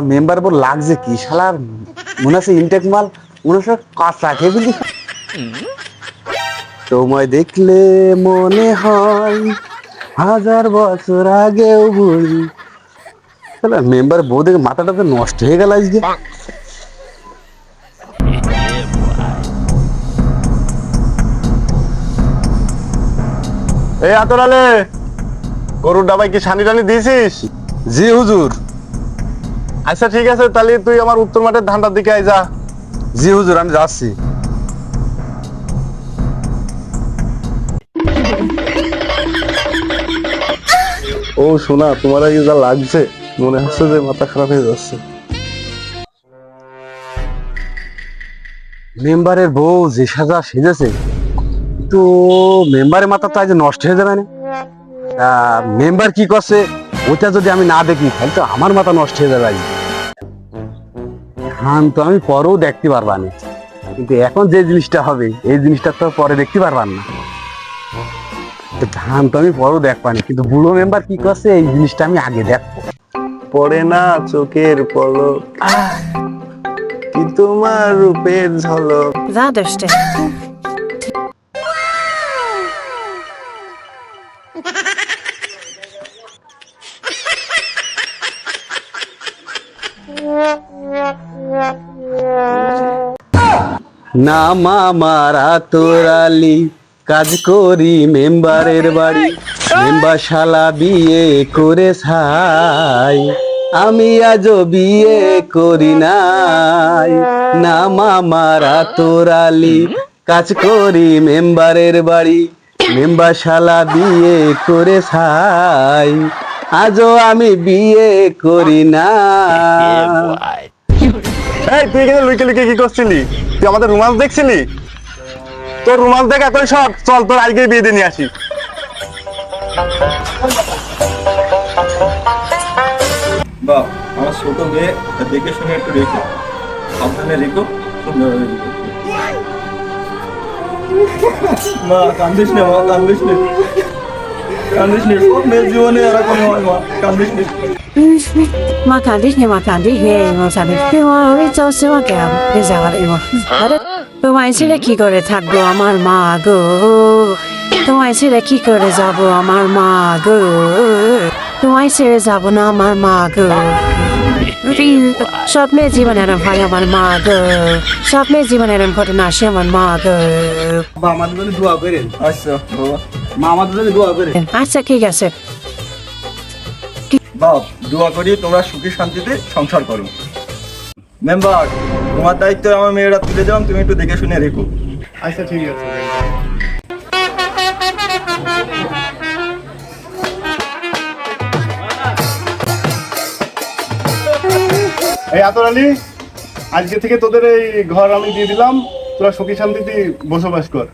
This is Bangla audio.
শালা মেম্বার বল লাগছে কি? শালার মনে হচ্ছে ইনটেক মাল মনে হচ্ছে কাঁচা খেয়ে ফেলি। তোমায় দেখলে মনে হয় হাজার বছর আগেও বলি শালা মেম্বার বউ দেখে মাথাটা তো নষ্ট হয়ে গেল আজকে। এই আতরালে গরুর ডাবাই কি সানি টানি দিয়েছিস? জি হুজুর। আচ্ছা ঠিক আছে, তাহলে তুই আমার উত্তর মাঠের ধানটার দিকে আয়, যা। জি, হুজুর, আমি যাচ্ছি। ও, শোনা, তোমার আগে যা লাগছে, মনে হচ্ছে যে মাথা খারাপ হয়ে যাচ্ছে। মেম্বারের বউ যে সাজা সেজেছে তো মেম্বারের মাথা তো আজ নষ্ট হয়ে যাবে না। মেম্বার কি করছে, ওটা যদি আমি না দেখি, তাহলে তো আমার মাথা নষ্ট হয়ে যাবে আজকে। ধান তো আমি পরেও দেখতে পারবা না। কিন্তু এখন যে জিনিসটা হবে এই জিনিসটা তো পরে দেখতে পারবান না। তো ধান তো আমি পরেও দেখবানি কিন্তু বুড়ো মেম্বার কি করছে এই জিনিসটা আমি আগে দেখব। পড়ে না চোখের পলক কি তোমার রূপের ঝলক। Zadošte. না মামারা তোরালি কাজ করি মেম্বারের বাড়ি। মেম্বার শালা বিয়ে করে ছাই, আমি আজও বিয়ে করি নাই। না মামারা তোরালি কাজ করি মেম্বারের বাড়ি। মেম্বার শালা বিয়ে করে ছাই, আজও আমি বিয়ে করি না। এই, তুই এখানে লুইকে লুইকে কি করছিলি? তুই আমাদের রুমাল দেখছিলি? তোর রুমাল দেখ এতই শখ চল, তোর আজকে বিয়ে দিয়ে নিয়ে আসি। মা, কান্দিস না, মা, কান্দিস না। কান্দিস না সব মেয়ের জীবনে এরকম হয় মা কান্দিস না মা কান্দিস নে মা কান্দিস নে মা কান্দিস নে মা আমি তো সেবা কেমন যাওয়ার এমন আরে তোমার ছেলে কি করে থাকব আমার মা গো তোমার ছেলে কি করে যাব আমার মা গো তোমায় ছেড়ে যাব না আমার মা গো স্বপ্নের জীবন এরম হয় আমার মা গো স্বপ্নের জীবন এরম ঘটনা আসে আমার মা গো বা আমাদের দোয়া করেন আচ্ছা বাবা মা আমাদের জন্য দোয়া করেন আচ্ছা ঠিক আছে। বাপ দোয়া করি তোমরা সুখী শান্তিতে সংসার করো। মেম্বার তোমার দায়িত্ব আমার মেয়েরা তুলে দিলাম তুমি একটু দেখে শুনে রেখো। আচ্ছা ঠিক আছে। এই আতর আলী আজকে থেকে তোদের এই ঘর আমি দিয়ে দিলাম। তোরা সুখী শান্তিতে বসবাস কর।